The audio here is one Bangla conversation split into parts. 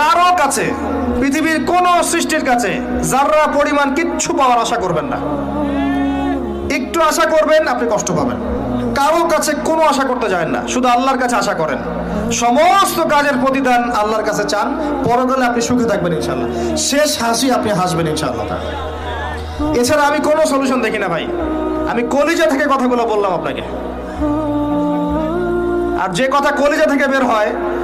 কারও কাছে, পৃথিবীর কোন সৃষ্টির কাছে যাররা পরিমাণ কিচ্ছু পাওয়ার আশা করবেন না। একটু আশা করবেন, আপনি কষ্ট পাবেন। কারও কাছে কোনো আশা করতে যায় না, শুধু আল্লাহর কাছে আশা করেন। সমস্ত কাজের প্রতিদান আল্লাহর কাছে চান, পরকালে আপনি সুখে থাকবেন ইনশাল্লাহ শেষ হাসি আপনি হাসবেন ইনশাল্লাহ এছাড়া আমি কোনো সলিউশন দেখি না ভাই। আমি কলিজা থেকে কথাগুলো বললাম আপনাকে। আর যে কথা কলিজা থেকে বের হয়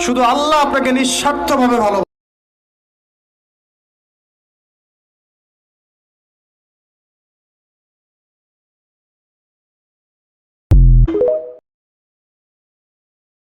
শুধু আল্লাহ আপনাকে নিঃস্বার্থভাবে ভালো